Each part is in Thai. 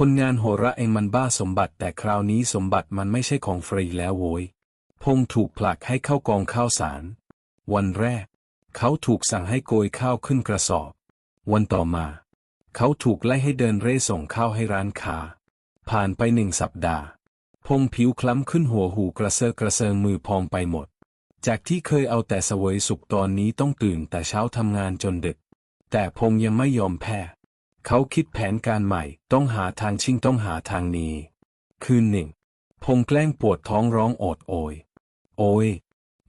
คนงานโหระเองมันบ้าสมบัติแต่คราวนี้สมบัติมันไม่ใช่ของฟรีแล้วโว้ย พงถูกผลักให้เข้ากองข้าวสาร วันแรก เขาถูกสั่งให้โกยข้าวขึ้นกระสอบ วันต่อมา เขาถูกไล่ให้เดินเร่ส่งข้าวให้ร้านค้า ผ่านไปหนึ่งสัปดาห์ พงผิวคล้ำขึ้นหัวหูกระเซาะกระเซิงมือพองไปหมด จากที่เคยเอาแต่เสวยสุขตอนนี้ต้องตื่นแต่เช้าทำงานจนดึก แต่พงยังไม่ยอมแพ้ เขาคิดแผนการใหม่ ต้องหาทางชิงต้องหาทางหนี้ คืนหนึ่ง พงแกล้งปวดท้องร้องโอดโอย โอย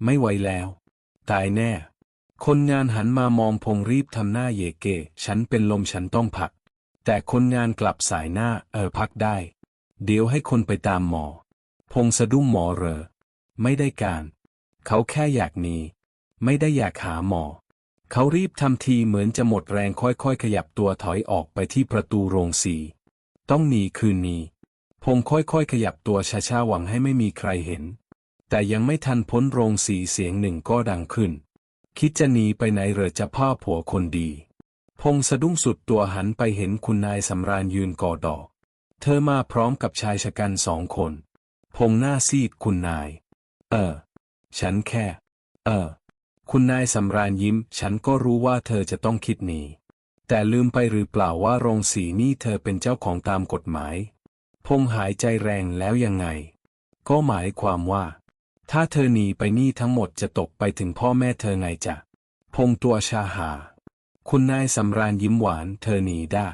ไม่ไหวแล้ว ตายแน่ คนงานหันมามองพงรีบทำหน้าเยเก ฉันเป็นลมฉันต้องพัก แต่คนงานกลับสายหน้า เออพักได้ เดี๋ยวให้คนไปตามหมอ พงสะดุ้งหมอเรอ ไม่ได้การ เขาแค่อยากหนี ไม่ได้อยากหาหมอ เขารีบทำทีเหมือนจะหมดแรงค่อยๆ ขยับตัวถอยออกไปที่ประตูโรงสี ต้องหนีคืนนี้ พงค่อยๆ ขยับตัวช้าๆหวังให้ไม่มีใครเห็น แต่ยังไม่ทันพ้นโรงสีเสียงหนึ่งก็ดังขึ้น คิดจะหนีไปไหนเหรอจะพ่อผัวคนดี พงสะดุ้งสุดตัวหันไปเห็นคุณนายสำราญยืนกอดอก เธอมาพร้อมกับชายชะกันสองคน พงหน้าซีดคุณนาย เออ ฉันแค่ เออ คุณนายสำราญยิ้ม ฉันก็รู้ว่าเธอจะต้องคิดหนี แต่ลืมไปหรือเปล่าว่าโรงสีนี่เธอเป็นเจ้าของตามกฎหมาย พงหายใจแรงแล้วยังไง ก็หมายความว่า ถ้าเธอหนีไปนี่ทั้งหมดจะตกไปถึงพ่อแม่เธอไงจ๊ะพงตัวชาหา คุณนายสำราญยิ้มหวานเธอหนีได้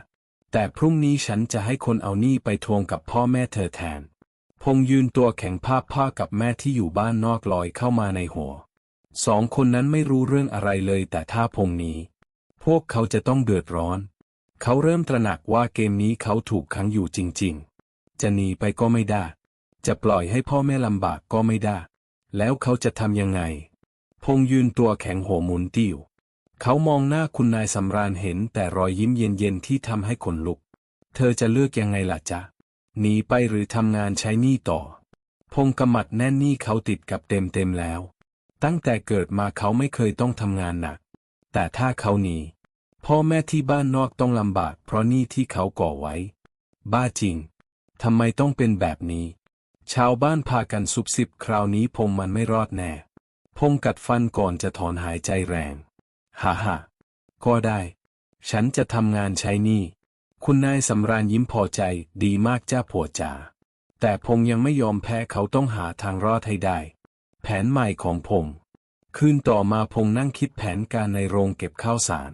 แต่พรุ่งนี้ฉันจะให้คนเอานี่ไปทวงกับพ่อแม่เธอแทน พงยืนตัวแข็งภาพผ้ากับแม่ที่อยู่บ้านนอกลอยเข้ามาในหัว สองคนนั้นไม่รู้เรื่องอะไรเลยแต่ถ้าพงนีพวกเขาจะต้องเดือดร้อน เขาเริ่มตระหนักว่าเกมนี้เขาถูกขังอยู่จริง ๆ จะหนีไปก็ไม่ได้ จะปล่อยให้พ่อแม่ลำบากก็ไม่ได้ แล้วเขาจะทำยังไง พงยืนตัวแข็งหัวหมุนติ้ว เขามองหน้าคุณนายสำราญเห็นแต่รอยยิ้มเย็นๆที่ทำให้ขนลุก เธอจะเลือกยังไงล่ะจ๊ะหนีไปหรือทำงานใช้หนี้ต่อ พงกำมัดแน่นหนี้เขาติดกับเต็มๆแล้ว ตั้งแต่เกิดมาเขาไม่เคยต้องทำงานหนัก แต่ถ้าเขาหนีพ่อแม่ที่บ้านนอกต้องลำบากเพราะหนี้ที่เขาก่อไว้ บ้าจริง ทำไมต้องเป็นแบบนี้ ชาวบ้านพากันซุบซิบคราวนี้พงมันไม่รอดแน่ พงกัดฟันก่อนจะถอนหายใจแรง ฮ่าฮ่าก็ได้ ฉันจะทำงานใช้หนี้ คุณนายสำราญยิ้มพอใจดีมากจ้าผัวจ๋าแต่พงยังไม่ยอมแพ้เขาต้องหาทางรอดให้ได้ แผนใหม่ของพงคืนต่อมาพงนั่งคิดแผนการในโรงเก็บข้าวสาร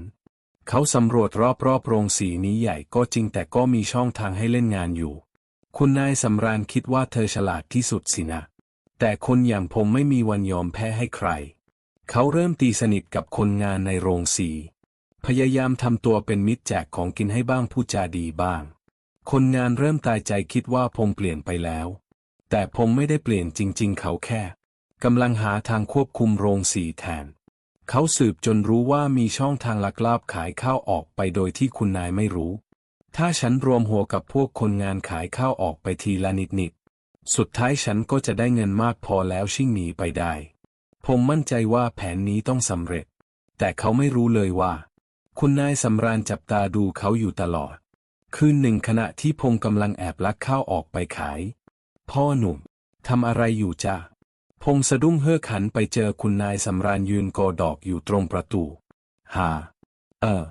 เขาสำรวจรอบๆโรงสีนี้ใหญ่ก็จริงแต่ก็มีช่องทางให้เล่นงานอยู่ คุณนายสำราญคิดว่าเธอฉลาดที่สุดสินะ แต่คนอย่างพงไม่มีวันยอมแพ้ให้ใคร เขาเริ่มตีสนิทกับคนงานในโรงสี พยายามทำตัวเป็นมิตรแจกของกินให้บ้างพูดจาดีบ้าง คนงานเริ่มตายใจคิดว่าพงเปลี่ยนไปแล้ว แต่พงไม่ได้เปลี่ยนจริง ๆ เขาแค่ กำลังหาทางควบคุมโรงสีแทน เขาสืบจนรู้ว่ามีช่องทางลักลอบขายข้าวออกไปโดยที่คุณนายไม่รู้ ถ้าฉันรวมหัวกับพวกคนงานขายข้าวออกไปทีละนิดๆสุดท้ายฉันก็จะได้เงินมากพอแล้วชิ่งหนีไปได้ ผมมั่นใจว่าแผนนี้ต้องสำเร็จ แต่เขาไม่รู้เลยว่า คุณนายสำราญจับตาดูเขาอยู่ตลอด คืนหนึ่งขณะที่พงกำลังแอบลักข้าวออกไปขาย พ่อหนุ่มทำอะไรอยู่จ้า งสะดุ้งเฮือกหันไปเจอคุณนายสำราญยืนกอดอกอยู่ตรงประตู หา เออ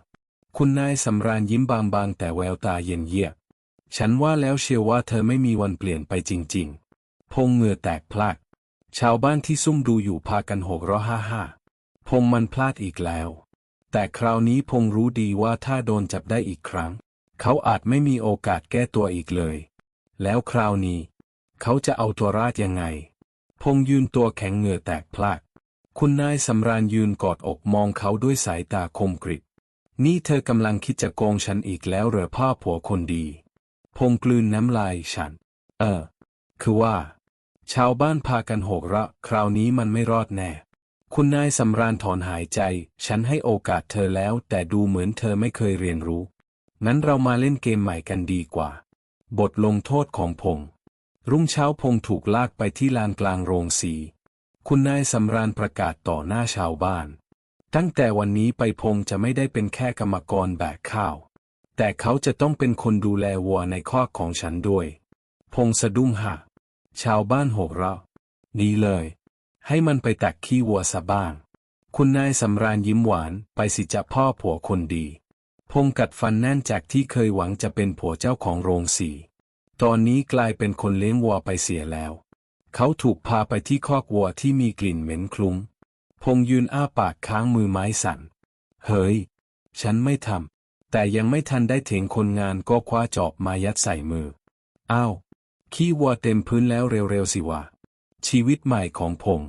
คุณนายสำราญยิ้มบางๆ แต่แววตาเย็นเยียบฉันว่าแล้วเชียวว่าเธอไม่มีวันเปลี่ยนไปจริง ๆ พงเงื่อแตกพลากชาวบ้านที่ซุ่มดูอยู่พากันหกร้อห้าห้าพงมันพลาดอีกแล้ว แต่คราวนี้พงรู้ดีว่าถ้าโดนจับได้อีกครั้ง เขาอาจไม่มีโอกาสแก้ตัวอีกเลย แล้วคราวนี้ เขาจะเอาตัวรอดยังไง พงยืนตัวแข็งเหงื่อแตกพลากคุณนายสำราญยืนกอดอกมองเขาด้วยสายตาคมกริบนี่เธอกำลังคิดจะโกงฉันอีกแล้วเหรอพ่อผัวคนดี พงกลืนน้ำลายฉัน เออ คือว่า ชาวบ้านพากันโหกระ คราวนี้มันไม่รอดแน่ คุณนายสำราญถอนหายใจ ฉันให้โอกาสเธอแล้ว แต่ดูเหมือนเธอไม่เคยเรียนรู้งั้นเรามาเล่นเกมใหม่กันดีกว่า บทลงโทษของพง รุ่งเช้าพงถูกลากไปที่ลานกลางโรงสี คุณนายสำราญประกาศต่อหน้าชาวบ้าน ตั้งแต่วันนี้ไปพงจะไม่ได้เป็นแค่กรรมกรแบกข้าว แต่เขาจะต้องเป็นคนดูแลวัวในคอกของฉันด้วย พงสะดุ้งหักชาวบ้านโหกเราะดีเลย ให้มันไปตักขี้วัวซะบ้าง คุณนายสำราญยิ้มหวานไปสิจะพ่อผัวคนดี พงกัดฟันแน่นจากที่เคยหวังจะเป็นผัวเจ้าของโรงสี ตอนนี้กลายเป็นคนเลี้ยงวัวไปเสียแล้ว เขาถูกพาไปที่คอกวัวที่มีกลิ่นเหม็นคลุ้ง พงยืนอ้าปากค้างมือไม้สั่น เฮ้ย ฉันไม่ทำ แต่ยังไม่ทันได้เถียงคนงานก็คว้าจอบมายัดใส่มือ อ้าว ขี้วัวเต็มพื้นแล้วเร็วๆสิวะ ชีวิตใหม่ของพง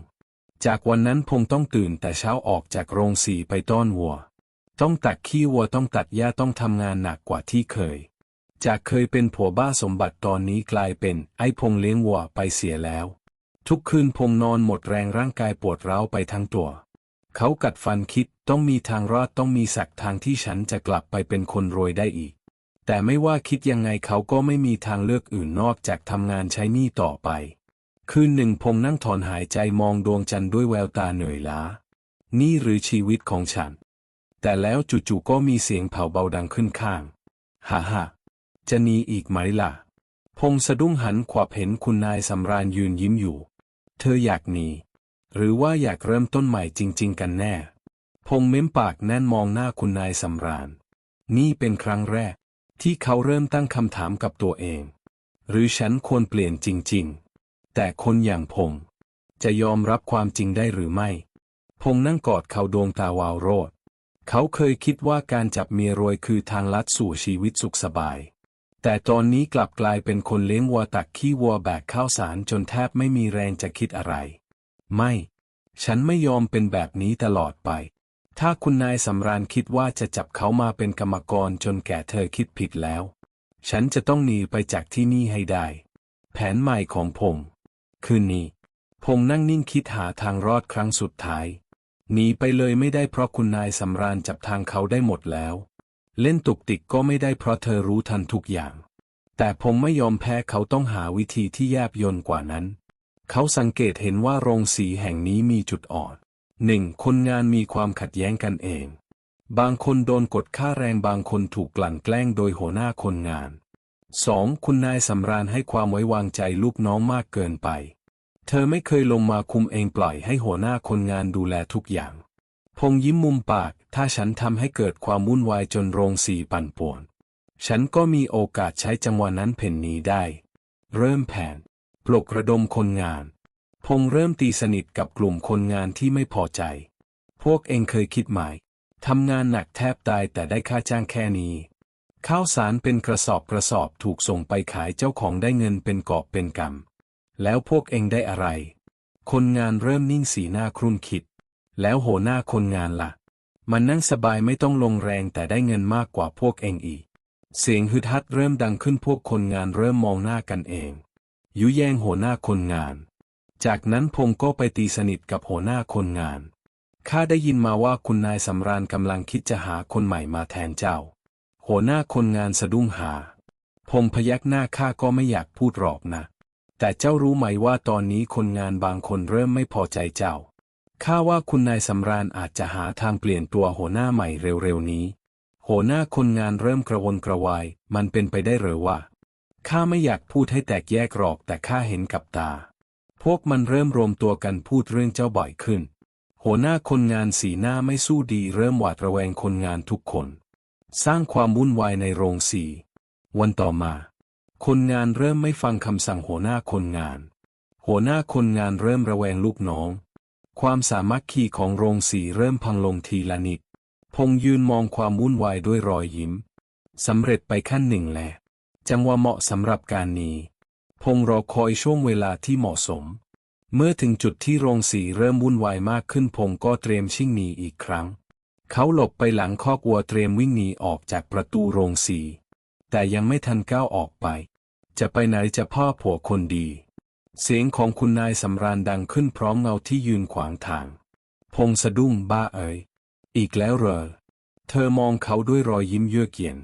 จากวันนั้นพงต้องตื่นแต่เช้าออกจากโรงสีไปต้อนวัว ต้องตัดขี้วัวต้องตัดหญ้าต้องทำงานหนักกว่าที่เคย จากเคยเป็นผัวบ้าสมบัติตอนนี้กลายเป็นไอ้พงเลี้ยงวัวไปเสียแล้ว ทุกคืนพงนอนหมดแรงร่างกายปวดร้าวไปทั้งตัว เขากัดฟันคิดต้องมีทางรอดต้องมีสักทางที่ฉันจะกลับไปเป็นคนรวยได้อีก แต่ไม่ว่าคิดยังไงเขาก็ไม่มีทางเลือกอื่นนอกจากทำงานใช้หนี้ต่อไป คืนหนึ่งพงนั่งถอนหายใจมองดวงจันทร์ด้วยแววตาเหนื่อยล้า นี่หรือชีวิตของฉัน แต่แล้วจู่ๆก็มีเสียงเผาเบาดังขึ้นข้าง ฮ่าฮ่า จะหนีอีกไหมล่ะ พงสะดุ้งหันขวับเห็นคุณนายสำราญยืนยิ้มอยู่ เธออยากหนี หรือว่าอยากเริ่มต้นใหม่จริง ๆ กันแน่ พงเม้มปากแน่นมองหน้าคุณนายสำราญ นี่เป็นครั้งแรก ที่เขาเริ่มตั้งคำถามกับตัวเอง หรือฉันควรเปลี่ยนจริง ๆ แต่คนอย่างพงจะยอมรับความจริงได้หรือไม่ พงนั่งกอดเขาดวงตาวาวโรด เขาเคยคิดว่าการจับเมียรวยคือทางลัดสู่ชีวิตสุขสบาย แต่ตอนนี้กลับกลายเป็นคนเลี้ยงวัวตักขี้วัวแบกข้าวสารจนแทบไม่มีแรงจะคิดอะไร ไม่ ฉันไม่ยอมเป็นแบบนี้ตลอดไป ถ้าคุณนายสำราญคิดว่าจะจับเขามาเป็นกรรมกรจนแก่เธอคิดผิดแล้ว ฉันจะต้องหนีไปจากที่นี่ให้ได้ แผนใหม่ของพงคืนนี้พงนั่งนิ่งคิดหาทางรอดครั้งสุดท้าย หนีไปเลยไม่ได้เพราะคุณนายสำราญจับทางเขาได้หมดแล้ว เล่นตุกติกก็ไม่ได้เพราะเธอรู้ทันทุกอย่าง แต่ผมไม่ยอมแพ้เขาต้องหาวิธีที่แยบยนกว่านั้น เขาสังเกตเห็นว่าโรงสีแห่งนี้มีจุดอ่อนหนึ่งคนงานมีความขัดแย้งกันเอง บางคนโดนกดค่าแรงบางคนถูกกลั่นแกล้งโดยหัวหน้าคนงานสองคุณนายสำราญให้ความไว้วางใจลูกน้องมากเกินไป เธอไม่เคยลงมาคุมเองปล่อยให้หัวหน้าคนงานดูแลทุกอย่าง พงยิ้มมุมปาก ถ้าฉันทำให้เกิดความวุ่นวายจนโรงสีปั่นป่วน ฉันก็มีโอกาสใช้จังหวะนั้นเพ่นนีได้ เริ่มแผน ปลุกระดมคนงาน พงเริ่มตีสนิทกับกลุ่มคนงานที่ไม่พอใจ พวกเองเคยคิดไหมทำงานหนักแทบตายแต่ได้ค่าจ้างแค่นี้ ข้าวสารเป็นกระสอบกระสอบถูกส่งไปขายเจ้าของได้เงินเป็นกอบเป็นกำ แล้วพวกเองได้อะไร คนงานเริ่มนิ่งสีหน้าครุ่นคิด แล้วโหหน้าคนงานละ่ะ มันนั่งสบายไม่ต้องลงแรงแต่ได้เงินมากกว่าพวกเองอีก เสียงฮึดฮัดเริ่มดังขึ้นพวกคนงานเริ่มมองหน้ากันเอง ยุแยงหัวหน้าคนงาน จากนั้นพงก็ไปตีสนิทกับหัวหน้าคนงาน ข้าได้ยินมาว่าคุณนายสำราญกำลังคิดจะหาคนใหม่มาแทนเจ้า หัวหน้าคนงานสะดุ้งหา พงพยักหน้าข้าก็ไม่อยากพูดหรอกนะ แต่เจ้ารู้ไหมว่าตอนนี้คนงานบางคนเริ่มไม่พอใจเจ้า ข้าว่าคุณนายสำราญอาจจะหาทางเปลี่ยนตัวหัวหน้าใหม่เร็วๆนี้ หัวหน้าคนงานเริ่มกระวนกระวาย มันเป็นไปได้หรือว่าข้าไม่อยากพูดให้แตกแยกหรอกแต่ข้าเห็นกับตา พวกมันเริ่มรวมตัวกันพูดเรื่องเจ้าบ่อยขึ้น หัวหน้าคนงานสีหน้าไม่สู้ดีเริ่มหวาดระแวงคนงานทุกคน สร้างความวุ่นวายในโรงสี วันต่อมา คนงานเริ่มไม่ฟังคำสั่งหัวหน้าคนงาน หัวหน้าคนงานเริ่มระแวงลูกน้อง ความสามัคคีของโรงสีเริ่มพังลงทีละนิด พงยืนมองความวุ่นวายด้วยรอยยิ้ม สำเร็จไปขั้นหนึ่งแหละจังหวะเหมาะสำหรับการนี้ พงรอคอยช่วงเวลาที่เหมาะสม เมื่อถึงจุดที่โรงสีเริ่มวุ่นวายมากขึ้นพงก็เตรียมชิ่งหนีอีกครั้ง เขาหลบไปหลังคอกวัวเตรียมวิ่งหนีออกจากประตูโรงสี แต่ยังไม่ทันก้าวออกไป จะไปไหนจะพ่อผัวคนดี เสียงของคุณนายสำราญดังขึ้นพร้อมเงาที่ยืนขวางทาง พงสะดุ้งบ้าเอ๋ยอีกแล้วเหรอ เธอมองเขาด้วยรอยยิ้มเยือกเย็น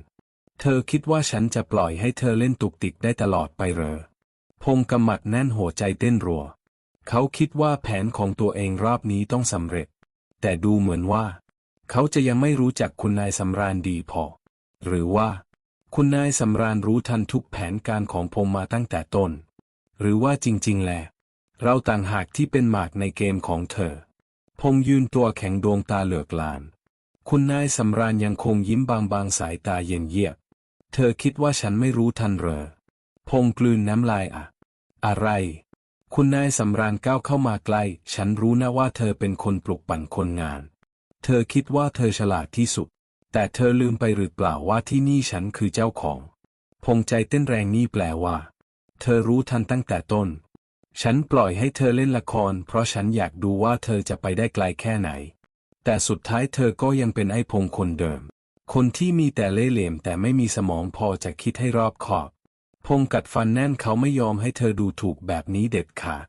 เธอคิดว่าฉันจะปล่อยให้เธอเล่นตุกติกได้ตลอดไปเหรอ พงกำมัดแน่นหัวใจเต้นรัว เขาคิดว่าแผนของตัวเองรอบนี้ต้องสำเร็จ แต่ดูเหมือนว่า เขาจะยังไม่รู้จักคุณนายสำราญดีพอ หรือว่า คุณนายสำราญรู้ทันทุกแผนการของพงมาตั้งแต่ต้น หรือว่าจริงๆ แหละ เราต่างหากที่เป็นหมากในเกมของเธอ พงยืนตัวแข็งดวงตาเหลือกลาน คุณนายสำราญยังคงยิ้มบางๆสายตาเย็นเยียบ เธอคิดว่าฉันไม่รู้ทันเหรอ พงกลืนน้ำลายอะ อะไร คุณนายสำราญก้าวเข้ามาใกล้ ฉันรู้นะว่าเธอเป็นคนปลุกปั่นคนงาน เธอคิดว่าเธอฉลาดที่สุด แต่เธอลืมไปหรือเปล่าว่าที่นี่ฉันคือเจ้าของ พงใจเต้นแรงนี่แปลว่า เธอรู้ทันตั้งแต่ต้น ฉันปล่อยให้เธอเล่นละคร เพราะฉันอยากดูว่าเธอจะไปได้ไกลแค่ไหน แต่สุดท้ายเธอก็ยังเป็นไอ้พงคนเดิม คนที่มีแต่เล่ห์เหลี่ยมแต่ไม่มีสมองพอจะคิดให้รอบคอบ พงกัดฟันแน่นเขาไม่ยอมให้เธอดูถูกแบบนี้เด็ดขาด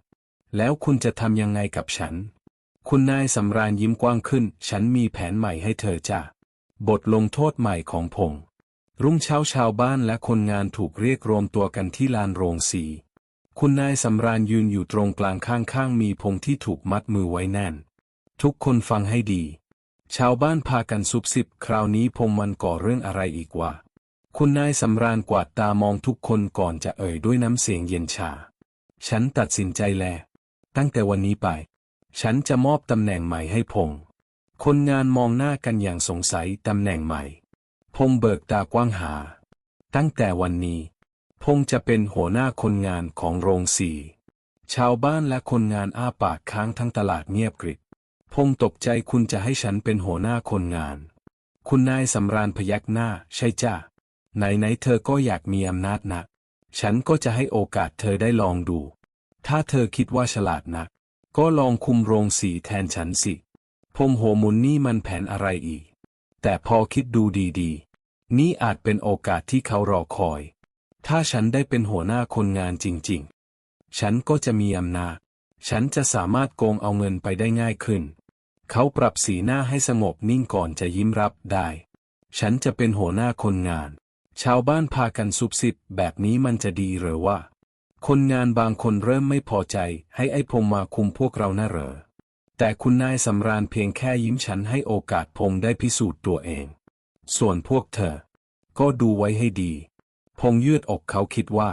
แล้วคุณจะทำยังไงกับฉัน คุณนายสำราญยิ้มกว้างขึ้น ฉันมีแผนใหม่ให้เธอจ้ะ บทลงโทษใหม่ของพง รุ่งเช้าชาวบ้านและคนงานถูกเรียกรวมตัวกันที่ลานโรงสี คุณนายสำราญยืนอยู่ตรงกลางข้างๆ มีพงที่ถูกมัดมือไว้แน่น ทุกคนฟังให้ดี ชาวบ้านพากันซุบซิบ คราวนี้พงมันก่อเรื่องอะไรอีกวะ คุณนายสำราญกวาดตามองทุกคนก่อนจะเอ่ยด้วยน้ำเสียงเย็นชา ฉันตัดสินใจแล้ว ตั้งแต่วันนี้ไป ฉันจะมอบตำแหน่งใหม่ให้พง คนงานมองหน้ากันอย่างสงสัยตำแหน่งใหม่ พงเบิกตากว้างหา ตั้งแต่วันนี้พงจะเป็นหัวหน้าคนงานของโรงสีชาวบ้านและคนงานอ้าปากค้างทั้งตลาดเงียบกริบพงตกใจคุณจะให้ฉันเป็นหัวหน้าคนงาน คุณนายสำราญพยักหน้า ใช่จ้าไหนไหนๆเธอก็อยากมีอำนาจนัก ฉันก็จะให้โอกาสเธอได้ลองดู ถ้าเธอคิดว่าฉลาดนัก ก็ลองคุมโรงสีแทนฉันสิพงโหมุนนี่มันแผนอะไรอีก แต่พอคิดดูดีๆ นี่อาจเป็นโอกาสที่เขารอคอย ถ้าฉันได้เป็นหัวหน้าคนงานจริงๆ ฉันก็จะมีอำนาจ ฉันจะสามารถโกงเอาเงินไปได้ง่ายขึ้น เขาปรับสีหน้าให้สงบนิ่งก่อนจะยิ้มรับได้ ฉันจะเป็นหัวหน้าคนงาน ชาวบ้านพากันซุบซิบแบบนี้มันจะดีหรือว่า คนงานบางคนเริ่มไม่พอใจให้ไอ้พงมาคุมพวกเราน่าเหรอ แต่คุณนายสำราญเพียงแค่ยิ้มฉันให้โอกาสพงได้พิสูจน์ตัวเอง ส่วนพวกเธอ ก็ดูไว้ให้ดี พงยืดอกเขาคิดว่า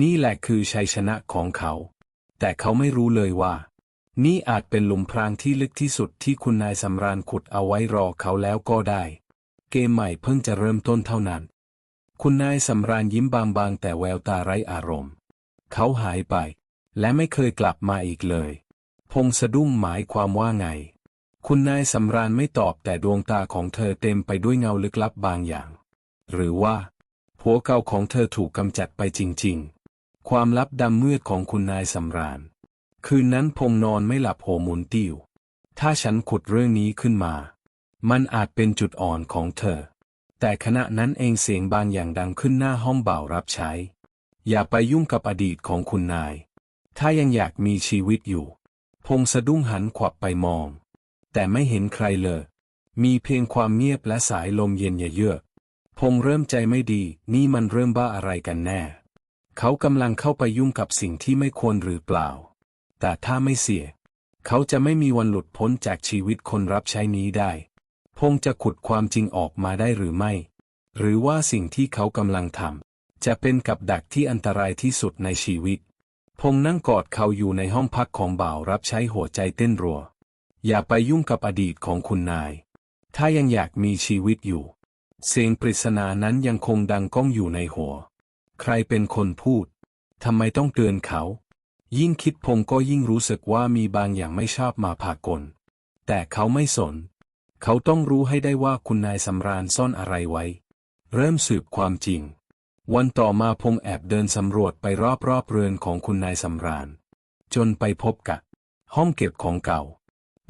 นี่แหละคือชัยชนะของเขา แต่เขาไม่รู้เลยว่า นี่อาจเป็นหลุมพรางที่ลึกที่สุดที่คุณนายสำราญขุดเอาไว้รอเขาแล้วก็ได้ เกมใหม่เพิ่งจะเริ่มต้นเท่านั้น คุณนายสำราญยิ้มบางๆ แต่แววตาไร้อารมณ์ เขาหายไป และไม่เคยกลับมาอีกเลย พงสะดุ้งหมายความว่าไง คุณนายสำราญไม่ตอบแต่ดวงตาของเธอเต็มไปด้วยเงาลึกลับบางอย่าง หรือว่าผัวเก่าของเธอถูกกำจัดไปจริง ๆ ความลับดำมืดของคุณนายสำราญ คืนนั้นพงนอนไม่หลับโหมุนติ้ว ถ้าฉันขุดเรื่องนี้ขึ้นมา มันอาจเป็นจุดอ่อนของเธอ แต่ขณะนั้นเองเสียงบางอย่างดังขึ้นหน้าห้องเบ่าวรับใช้ อย่าไปยุ่งกับอดีตของคุณนาย ถ้ายังอยากมีชีวิตอยู่ พงสะดุ้งหันขวับไปมอง แต่ไม่เห็นใครเลย มีเพียงความเงียบและสายลมเย็นเยือกพงเริ่มใจไม่ดี นี่มันเริ่มบ้าอะไรกันแน่ เขากำลังเข้าไปยุ่งกับสิ่งที่ไม่ควรหรือเปล่า แต่ถ้าไม่เสีย เขาจะไม่มีวันหลุดพ้นจากชีวิตคนรับใช้นี้ได้ พงจะขุดความจริงออกมาได้หรือไม่ หรือว่าสิ่งที่เขากำลังทำจะเป็นกับดักที่อันตรายที่สุดในชีวิต พงนั่งกอดเขาอยู่ในห้องพักของบ่าวรับใช้หัวใจเต้นรัว อย่าไปยุ่งกับอดีตของคุณนาย ถ้ายังอยากมีชีวิตอยู่ เสียงปริศนานั้นยังคงดังก้องอยู่ในหัว ใครเป็นคนพูด ทำไมต้องเตือนเขา ยิ่งคิดพงก็ยิ่งรู้สึกว่ามีบางอย่างไม่ชอบมาพากล แต่เขาไม่สน เขาต้องรู้ให้ได้ว่าคุณนายสำราญซ่อนอะไรไว้ เริ่มสืบความจริง วันต่อมาพงแอบเดินสำรวจไปรอบๆเรือนของคุณนายสำราญ จนไปพบกับ ห้องเก็บของเก่า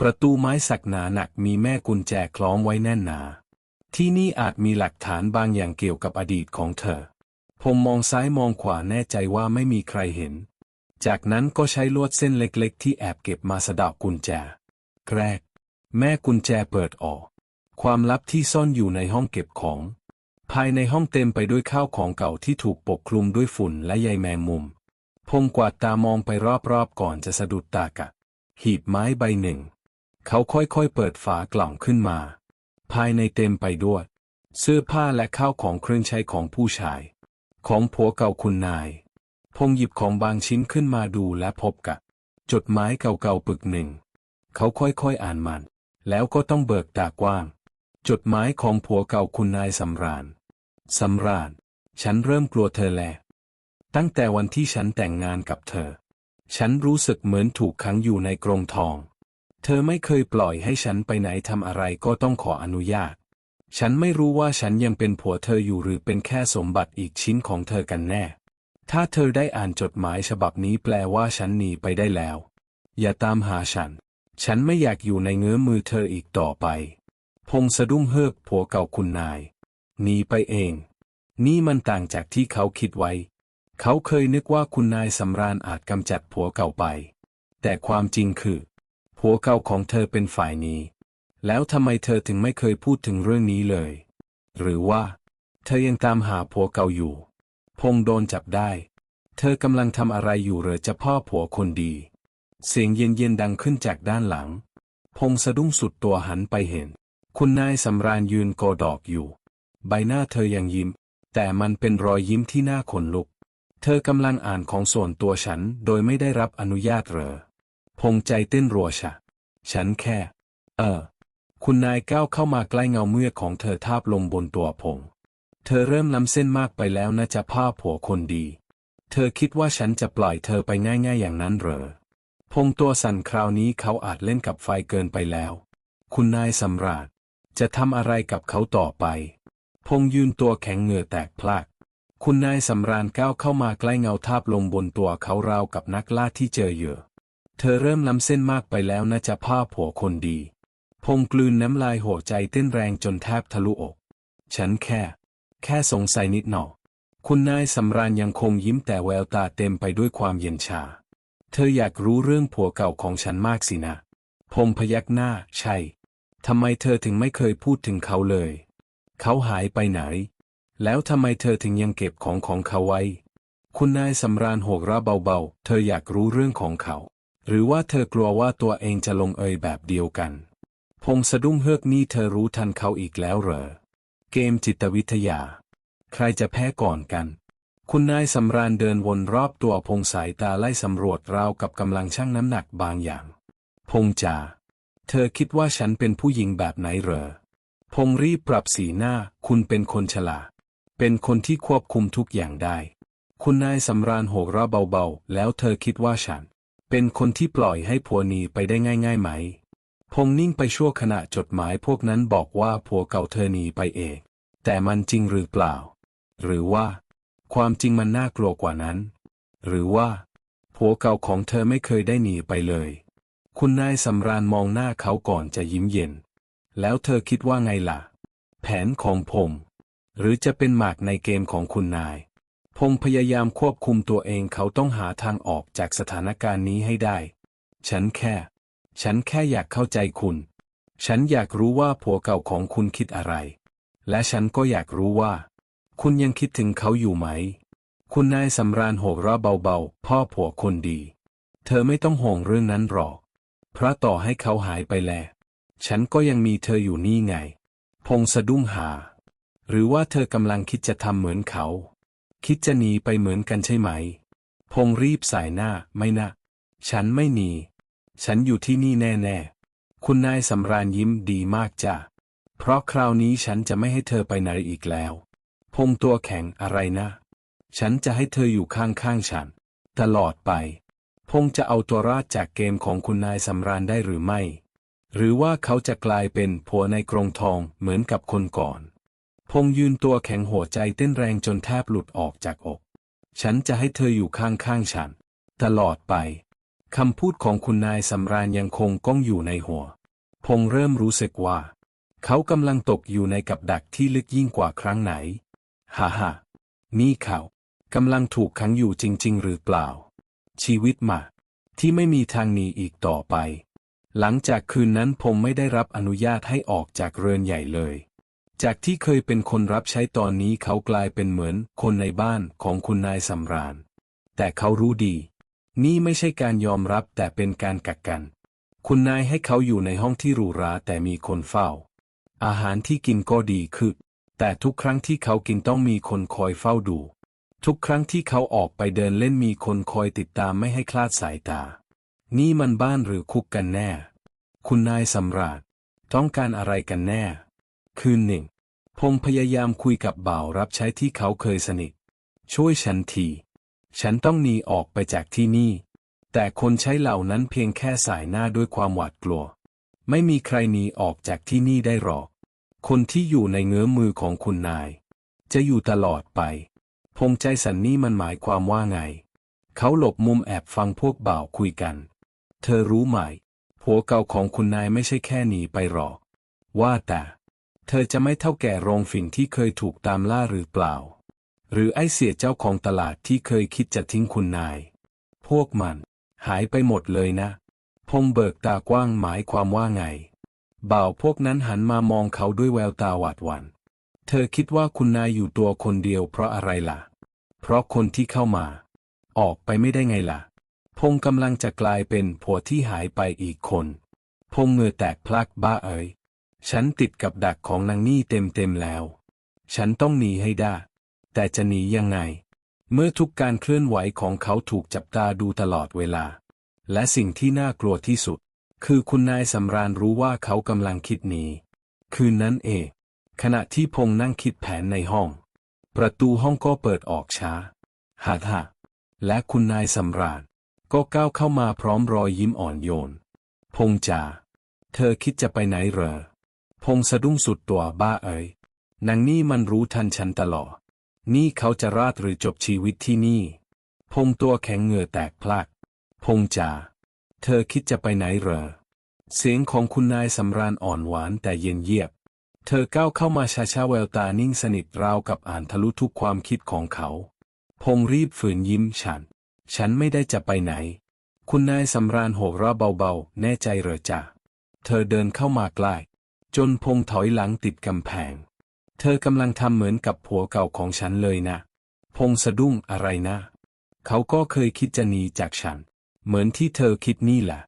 ประตูไม้สักหนาหนักมีแม่กุญแจคล้องไว้แน่นหนา ที่นี่อาจมีหลักฐานบางอย่างเกี่ยวกับอดีตของเธอ ผมมองซ้ายมองขวาแน่ใจว่าไม่มีใครเห็น จากนั้นก็ใช้ลวดเส้นเล็กๆ ที่แอบเก็บมาสะดอกกุญแจแกรก แม่กุญแจเปิดออก ความลับที่ซ่อนอยู่ในห้องเก็บของ ภายในห้องเต็มไปด้วยข้าวของเก่าที่ถูกปกคลุมด้วยฝุ่นและใยแมงมุม พงกวาดตามองไปรอบๆก่อนจะสะดุดตากับหีบไม้ใบหนึ่ง เขาค่อยๆเปิดฝากล่องขึ้นมา ภายในเต็มไปด้วย เสื้อผ้าและข้าวของเครื่องใช้ของผู้ชาย ของผัวเก่าคุณนาย พงหยิบของบางชิ้นขึ้นมาดูและพบกับจดหมายเก่าๆปึกหนึ่ง เขาค่อยๆอ่านมัน แล้วก็ต้องเบิกตากว้าง จดหมายของผัวเก่าคุณนายสำราญ สำราญ ฉันเริ่มกลัวเธอแล้ว ตั้งแต่วันที่ฉันแต่งงานกับเธอ ฉันรู้สึกเหมือนถูกขังอยู่ในกรงทอง เธอไม่เคยปล่อยให้ฉันไปไหนทำอะไรก็ต้องขออนุญาต ฉันไม่รู้ว่าฉันยังเป็นผัวเธออยู่หรือเป็นแค่สมบัติอีกชิ้นของเธอกันแน่ ถ้าเธอได้อ่านจดหมายฉบับนี้แปลว่าฉันหนีไปได้แล้ว อย่าตามหาฉัน ฉันไม่อยากอยู่ในเงื้อมือเธออีกต่อไป พงสะดุ้งเฮือกผัวเก่าคุณนาย หนีไปเอง นี่มันต่างจากที่เขาคิดไว้ เขาเคยนึกว่าคุณนายสำราญอาจกำจัดผัวเก่าไป แต่ความจริงคือ ผัวเก่าของเธอเป็นฝ่ายนี้ แล้วทำไมเธอถึงไม่เคยพูดถึงเรื่องนี้เลย หรือว่า เธอยังตามหาผัวเก่าอยู่ พงโดนจับได้ เธอกำลังทำอะไรอยู่เหรอจะพ่อผัวคนดี เสียงเย็นๆดังขึ้นจากด้านหลัง พงสะดุ้งสุดตัวหันไปเห็น คุณนายสำราญยืนโกอดอกอยู่ ใบหน้าเธอยังยิ้ม แต่มันเป็นรอยยิ้มที่น่าขนลุก เธอกำลังอ่านของส่วนตัวฉันโดยไม่ได้รับอนุญาตเหรอ พงใจเต้นรัวชะ ฉันแค่ เออ คุณนายก้าวเข้ามาใกล้เงาเมื่อของเธอทาบลงบนตัวพง เธอเริ่มล้ำเส้นมากไปแล้วนะจะพ่อผัวคนดี เธอคิดว่าฉันจะปล่อยเธอไปง่ายๆอย่างนั้นเหรอ พงตัวสั่นคราวนี้เขาอาจเล่นกับไฟเกินไปแล้ว คุณนายสำราญจะทำอะไรกับเขาต่อไป พงยืนตัวแข็งเหงื่อแตกพลาก คุณนายสำราญก้าวเข้ามาใกล้เงาทาบลงบนตัวเขาราวกับนักล่าที่เจอเหยื่อ เธอเริ่มล้ำเส้นมากไปแล้วนะจะพ่อผัวคนดี พงกลืนน้ำลายโหใจเต้นแรงจนแทบทะลุอก ฉันแค่ แค่สงสัยนิดหน่อยคุณนายสำราญยังคงยิ้มแต่แววตาเต็มไปด้วยความเย็นชา เธออยากรู้เรื่องผัวเก่าของฉันมากสินะ พงพยักหน้า ใช่ ทำไมเธอถึงไม่เคยพูดถึงเขาเลย เขาหายไปไหน แล้วทำไมเธอถึงยังเก็บของของเขาไว้ คุณนายสำราญโหกระเบาๆ เธออยากรู้เรื่องของเขา หรือว่าเธอกลัวว่าตัวเองจะลงเอยแบบเดียวกัน พงสะดุ้งเฮือกนี่เธอรู้ทันเขาอีกแล้วเหรอ เกมจิตวิทยา ใครจะแพ้ก่อนกัน คุณนายสำราญเดินวนรอบตัวพงสายตาไล่สำรวจราวกับกำลังชั่งน้ำหนักบางอย่าง พงจ่าเธอคิดว่าฉันเป็นผู้หญิงแบบไหนเหรอ พงรีบปรับสีหน้า คุณเป็นคนฉลาด เป็นคนที่ควบคุมทุกอย่างได้ คุณนายสำราญโหกราะเบาๆ แล้วเธอคิดว่าฉัน เป็นคนที่ปล่อยให้ผัวหนีไปได้ง่ายๆไหมพงนิ่งไปชั่วขณะจดหมายพวกนั้นบอกว่าผัวเก่าเธอหนีไปเอง แต่มันจริงหรือเปล่า หรือว่า ความจริงมันน่ากลัวกว่านั้น หรือว่าผัวเก่าของเธอไม่เคยได้หนีไปเลย คุณนายสำราญมองหน้าเขาก่อนจะยิ้มเย็น แล้วเธอคิดว่าไงล่ะ แผนของผม หรือจะเป็นหมากในเกมของคุณนายพงพยายามควบคุมตัวเองเขาต้องหาทางออกจากสถานการณ์นี้ให้ได้ ฉันแค่ ฉันแค่อยากเข้าใจคุณ ฉันอยากรู้ว่าผัวเก่าของคุณคิดอะไร และฉันก็อยากรู้ว่า คุณยังคิดถึงเขาอยู่ไหม คุณนายสำราญโหกราเบาๆ พ่อผัวคนดี เธอไม่ต้องห่วงเรื่องนั้นหรอกเพราะต่อให้เขาหายไปแล้ว ฉันก็ยังมีเธออยู่นี่ไง พงสะดุ้งหา หรือว่าเธอกำลังคิดจะทำเหมือนเขา คิดจะหนีไปเหมือนกันใช่ไหม พงรีบสายหน้าไม่นะ ฉันไม่หนี ฉันอยู่ที่นี่แน่ๆ คุณนายสำราญยิ้มดีมากจ้ะ เพราะคราวนี้ฉันจะไม่ให้เธอไปไหนอีกแล้ว พงตัวแข็งอะไรนะ ฉันจะให้เธออยู่ข้างๆฉัน ตลอดไป พงจะเอาตัวรอดจากเกมของคุณนายสำราญได้หรือไม่ หรือว่าเขาจะกลายเป็นผัวในกรงทองเหมือนกับคนก่อน พงยืนตัวแข็งหัวใจเต้นแรงจนแทบหลุดออกจากอก ฉันจะให้เธออยู่ข้างๆฉัน ตลอดไปคำพูดของคุณนายสำราญยังคงก้องอยู่ในหัว พงเริ่มรู้สึกว่า เขากำลังตกอยู่ในกับดักที่ลึกยิ่งกว่าครั้งไหน ฮ่าฮ่านี่เขากำลังถูกขังอยู่จริง ๆ หรือเปล่า ชีวิตมาที่ไม่มีทางหนีอีกต่อไป หลังจากคืนนั้นผมไม่ได้รับอนุญาตให้ออกจากเรือนใหญ่เลย จากที่เคยเป็นคนรับใช้ตอนนี้เขากลายเป็นเหมือนคนในบ้านของคุณนายสำราญ แต่เขารู้ดี นี่ไม่ใช่การยอมรับแต่เป็นการกักกัน คุณนายให้เขาอยู่ในห้องที่หรูหราแต่มีคนเฝ้า อาหารที่กินก็ดีคือแต่ทุกครั้งที่เขากินต้องมีคนคอยเฝ้าดู ทุกครั้งที่เขาออกไปเดินเล่นมีคนคอยติดตามไม่ให้คลาดสายตา นี่มันบ้านหรือคุกกันแน่ คุณนายสำราญต้องการอะไรกันแน่ คืนหนึ่งพงพยายามคุยกับบ่าวรับใช้ที่เขาเคยสนิท ช่วยฉันที ฉันต้องหนีออกไปจากที่นี่ แต่คนใช้เหล่านั้นเพียงแค่สายหน้าด้วยความหวาดกลัว ไม่มีใครหนีออกจากที่นี่ได้หรอก คนที่อยู่ในเงื้อมือของคุณนาย จะอยู่ตลอดไปพงใจสันนี่มันหมายความว่าไง เขาหลบมุมแอบฟังพวกบ่าวคุยกัน เธอรู้ไหม ผัวเก่าของคุณนายไม่ใช่แค่หนีไปหรอก ว่าแต่ เธอจะไม่เท่าแก่โรงฝิ่นที่เคยถูกตามล่าหรือเปล่า หรือไอ้เสียเจ้าของตลาดที่เคยคิดจะทิ้งคุณนาย พวกมัน หายไปหมดเลยนะ พงเบิกตากว้างหมายความว่าไง บ่าวพวกนั้นหันมามองเขาด้วยแววตาหวาดหวัน่น เธอคิดว่าคุณนายอยู่ตัวคนเดียวเพราะอะไรล่ะ เพราะคนที่เข้ามา ออกไปไม่ได้ไงล่ะ พงกำลังจะกลายเป็นผัวที่หายไปอีกคน พงเหงื่อแตกพลักบ้าเอ๋ยฉันติดกับดักของนางนี่เต็มเต็มๆแล้ว ฉันต้องหนีให้ได้ แต่จะหนียังไง เมื่อทุกการเคลื่อนไหวของเขาถูกจับตาดูตลอดเวลา และสิ่งที่น่ากลัวที่สุด คือคุณนายสำราญรู้ว่าเขากำลังคิดหนี คืนนั้นเอง ขณะที่พงนั่งคิดแผนในห้อง ประตูห้องก็เปิดออกช้าหาดหะและคุณนายสำราญ ก็ก้าวเข้ามาพร้อมรอยยิ้มอ่อนโยน พงจ่าเธอคิดจะไปไหนเหรอ พงสะดุ้งสุดตัวบ้าเอ๋ยนางนี่มันรู้ทันฉันตลอด นี่เขาจะรอดหรือจบชีวิตที่นี่ พงตัวแข็งเหงื่อแตกพลักพงจ่าเธอคิดจะไปไหนเหรอ เสียงของคุณนายสำราญอ่อนหวานแต่เย็นเยียบ เธอก้าวเข้ามาช้าๆแววตานิ่งสนิทราวกับอ่านทะลุทุกความคิดของเขา พงรีบฝืนยิ้มฉัน ฉันไม่ได้จะไปไหน คุณนายสำราญโหกระเบาๆ แน่ใจเหรอจ๊ะ เธอเดินเข้ามาใกล้ จนพงถอยหลังติดกำแพง เธอกำลังทำเหมือนกับผัวเก่าของฉันเลยนะ พงสะดุ้งอะไรนะ เขาก็เคยคิดจะหนีจากฉัน เหมือนที่เธอคิดนี่แหละ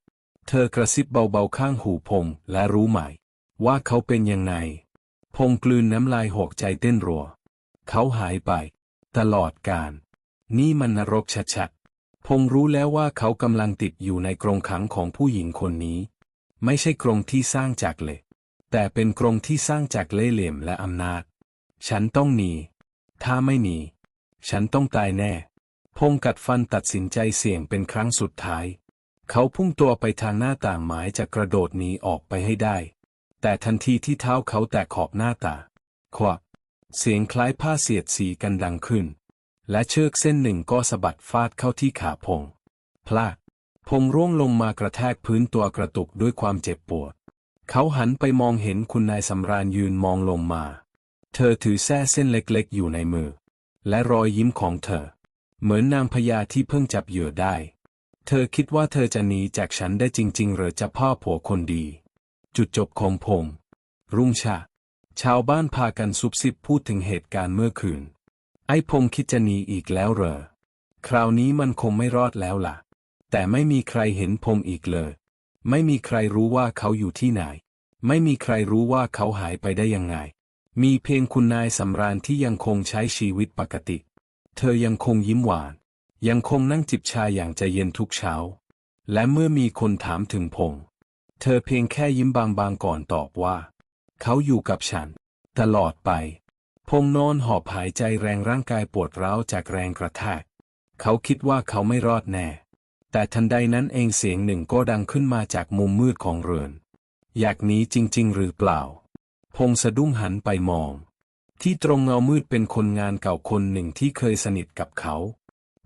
เธอกระซิบเบาๆข้างหูพงและรู้ไหม ว่าเขาเป็นยังไง พงกลืนน้ำลายหกใจเต้นรัว เขาหายไป ตลอดการ นี่มันนรกชัดๆ พงรู้แล้วว่าเขากำลังติดอยู่ในกรงขังของผู้หญิงคนนี้ ไม่ใช่กรงที่สร้างจากเหล็ก แต่เป็นกรงที่สร้างจากเล่เหลี่ยมและอำนาจ ฉันต้องหนี ถ้าไม่หนี ฉันต้องตายแน่ พงกัดฟันตัดสินใจเสี่ยงเป็นครั้งสุดท้าย เขาพุ่งตัวไปทางหน้าต่างหมายจะกระโดดหนีออกไปให้ได้ แต่ทันทีที่เท้าเขาแตะขอบหน้าต่างควักเสียงคล้ายผ้าเสียดสีกันดังขึ้น และเชือกเส้นหนึ่งก็สะบัดฟาดเข้าที่ขาพง พลาด พงร่วงลงมากระแทกพื้นตัวกระตุกด้วยความเจ็บปวด เขาหันไปมองเห็นคุณนายสำราญยืนมองลงมา เธอถือแส้เส้นเล็กๆ อยู่ในมือ และรอยยิ้มของเธอ เหมือนนางพญาที่เพิ่งจับเหยื่อได้ เธอคิดว่าเธอจะหนีจากฉันได้จริง ๆ หรือจะพ่อผัวคนดี จุดจบของพงรุ่งชาชาวบ้านพากันซุบซิบพูดถึงเหตุการณ์เมื่อคืน ไอ้พงคิดจะหนีอีกแล้วเหรอ คราวนี้มันคงไม่รอดแล้วล่ะ แต่ไม่มีใครเห็นพงอีกเลย ไม่มีใครรู้ว่าเขาอยู่ที่ไหน ไม่มีใครรู้ว่าเขาหายไปได้ยังไง มีเพียงคุณนายสำราญที่ยังคงใช้ชีวิตปกติ เธอยังคงยิ้มหวาน ยังคงนั่งจิบชาอย่างใจเย็นทุกเช้า และเมื่อมีคนถามถึงพง เธอเพียงแค่ยิ้มบางๆก่อนตอบว่า เขาอยู่กับฉัน ตลอดไป พงนอนหอบหายใจแรงร่างกายปวดร้าวจากแรงกระแทก เขาคิดว่าเขาไม่รอดแน่ แต่ทันใดนั้นเองเสียงหนึ่งก็ดังขึ้นมาจากมุมมืดของเรือน อยากหนีจริง ๆ หรือเปล่า พงสะดุ้งหันไปมอง ที่ตรงเงามืดเป็นคนงานเก่าคนหนึ่งที่เคยสนิทกับเขา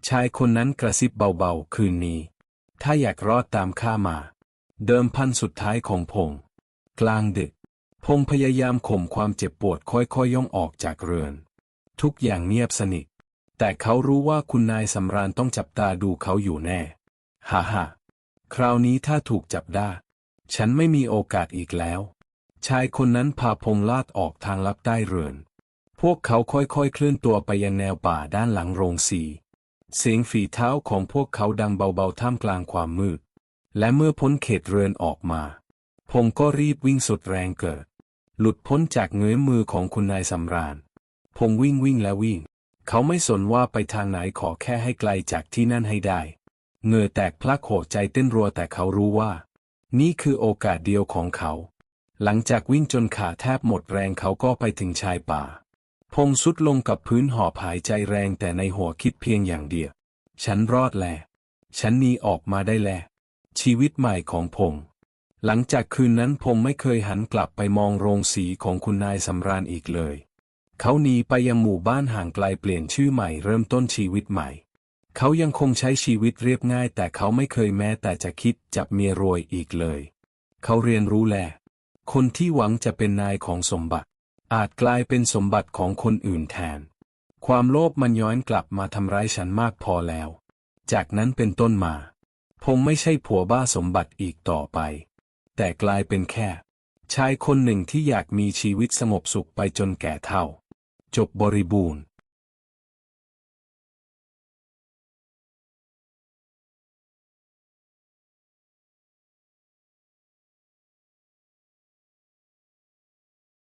ชายคนนั้นกระซิบเบาๆ คืนนี้ ถ้าอยากรอดตามข้ามา เดิมพันสุดท้ายของพง กลางดึก พงพยายามข่มความเจ็บปวดค่อยๆย่องออกจากเรือน ทุกอย่างเงียบสนิท แต่เขารู้ว่าคุณนายสำราญต้องจับตาดูเขาอยู่แน่ ฮ่าฮ่าคราวนี้ถ้าถูกจับได้ ฉันไม่มีโอกาสอีกแล้ว ชายคนนั้นพาพงลาดออกทางลับใต้เรือน พวกเขาค่อยๆเคลื่อนตัวไปยังแนวป่าด้านหลังโรงสี เสียงฝีเท้าของพวกเขาดังเบาๆท่ามกลางความมืด และเมื่อพ้นเขตเรือนออกมา พงก็รีบวิ่งสุดแรงเกิด หลุดพ้นจากเงื้อมือของคุณนายสำราญพงวิ่งวิ่งและวิ่ง เขาไม่สนว่าไปทางไหนขอแค่ให้ไกลจากที่นั่นให้ได้ เงือแตกพลักโหใจเต้นรัวแต่เขารู้ว่า นี่คือโอกาสเดียวของเขา หลังจากวิ่งจนขาแทบหมดแรงเขาก็ไปถึงชายป่า พงสุดลงกับพื้นหอบหายใจแรงแต่ในหัวคิดเพียงอย่างเดียว ฉันรอดแลฉันหนีออกมาได้แลชีวิตใหม่ของพงษ์ หลังจากคืนนั้นพงษ์ไม่เคยหันกลับไปมองโรงสีของคุณนายสำราญอีกเลย เขาหนีไปยังหมู่บ้านห่างไกลเปลี่ยนชื่อใหม่เริ่มต้นชีวิตใหม่ เขายังคงใช้ชีวิตเรียบง่าย แต่เขาไม่เคยแม้แต่จะคิดจับเมียรวยอีกเลย เขาเรียนรู้แล คนที่หวังจะเป็นนายของสมบัติ อาจกลายเป็นสมบัติของคนอื่นแทน ความโลภมันย้อนกลับมาทำร้ายฉันมากพอแล้ว จากนั้นเป็นต้นมาพงไม่ใช่ผัวบ้าสมบัติอีกต่อไป แต่กลายเป็นแค่ ชายคนหนึ่งที่อยากมีชีวิตสงบสุขไปจนแก่เฒ่า จบบริบูรณ์